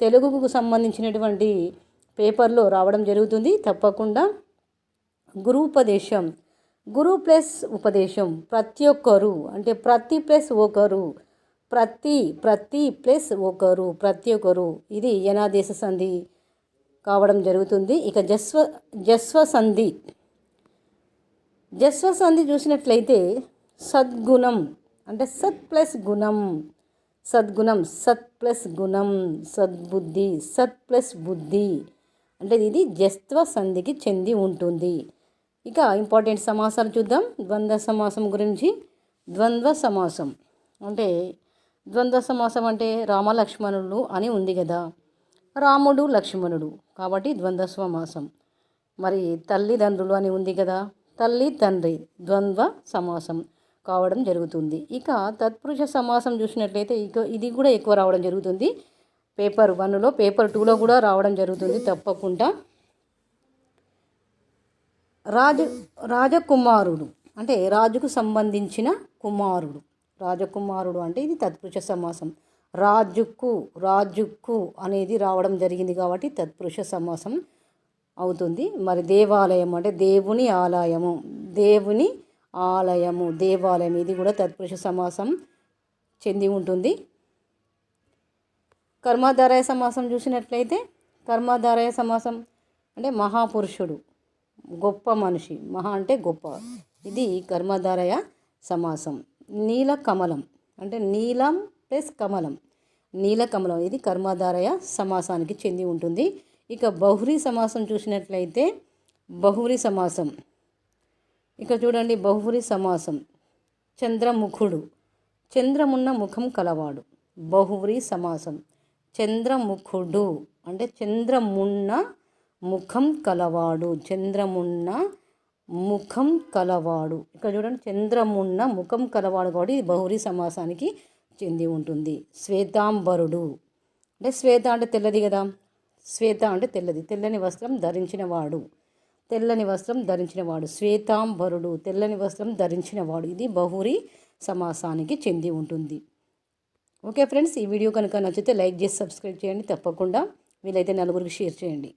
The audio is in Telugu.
తెలుగుకు సంబంధించినటువంటి పేపర్లో రావడం జరుగుతుంది. తప్పకుండా గురుపదేశం గురు ప్లస్ ఉపదేశం ప్రతి ఒక్కరు అంటే ప్రతి ప్లస్ ఒకరు ప్రతి ప్రతి ప్లస్ ఒకరు ప్రతి ఒక్కరు ఇది యనాదేశ సంధి కావడం జరుగుతుంది. ఇక జస్వ జస్వ సంధి జస్వ సంధి చూసినట్లయితే సద్గుణం అంటే సత్ ప్లస్ గుణం సద్గుణం సత్ ప్లస్ గుణం సద్బుద్ధి సత్ ప్లస్ బుద్ధి. అంటే ఇది జస్త్వ సంధికి చెంది ఉంటుంది. ఇక ఇంపార్టెంట్ సమాసాలు చూద్దాం. ద్వంద్వ సమాసం గురించి. ద్వంద్వ సమాసం. అంటే ద్వంద్వ సమాసం అంటే రామ లక్ష్మణుడు అని ఉంది కదా. రాముడు లక్ష్మణుడు. కాబట్టి ద్వంద్వ సమాసం. మరి తల్లిదండ్రులు అని ఉంది కదా. తల్లి తండ్రి. ద్వంద్వ సమాసం. కావడం జరుగుతుంది. ఇక తత్పురుష సమాసం చూసినట్లయితే ఇక ఇది కూడా ఎక్కువ రావడం జరుగుతుంది. పేపర్ వన్లో పేపర్ టూలో కూడా రావడం జరుగుతుంది తప్పకుండా. రాజు రాజకుమారుడు అంటే రాజుకు సంబంధించిన కుమారుడు. రాజకుమారుడు అంటే ఇది తత్పురుష సమాసం. రాజుకు రాజుకు అనేది రావడం జరిగింది కాబట్టి తత్పురుష సమాసం అవుతుంది. మరి దేవాలయం అంటే దేవుని ఆలయము. దేవుని ఆలయము దేవాలయం ఇది కూడా తత్పురుష సమాసం చెంది ఉంటుంది. కర్మాధారయ సమాసం చూసినట్లయితే కర్మాధారయ సమాసం అంటే మహాపురుషుడు గొప్ప మనిషి. మహా అంటే గొప్ప. ఇది కర్మధారయ సమాసం. నీల కమలం అంటే నీలం ప్లస్ కమలం. నీల కమలం ఇది కర్మాధారయ సమాసానికి చెంది ఉంటుంది. ఇక బహురీ సమాసం చూసినట్లయితే బహురీ సమాసం ఇక్కడ చూడండి బహువురి సమాసం. చంద్రముఖుడు. చంద్రమున్న ముఖం కలవాడు. బహువురి సమాసం. చంద్రముఖుడు. అంటే చంద్రమున్న ముఖం కలవాడు. చంద్రమున్న ముఖం కలవాడు. ఇక్కడ చూడండి చంద్రమున్న ముఖం కలవాడు కాబట్టి ఇది సమాసానికి చెంది ఉంటుంది. శ్వేతాంబరుడు. అంటే శ్వేత అంటే తెల్లది కదా? శ్వేత అంటే తెల్లది. తెల్లని వస్త్రం ధరించినవాడు. తెల్లని వస్త్రం ధరించినవాడు. శ్వేతాంబరుడు తెల్లని వస్త్రం ధరించినవాడు. ఇది బహురి సమాసానికి చెంది ఉంటుంది. ఓకే ఫ్రెండ్స్ ఈ వీడియో కనుక నచ్చితే లైక్ చేసి సబ్స్క్రైబ్ చేయండి. తప్పకుండా వీలైతే నలుగురికి షేర్ చేయండి.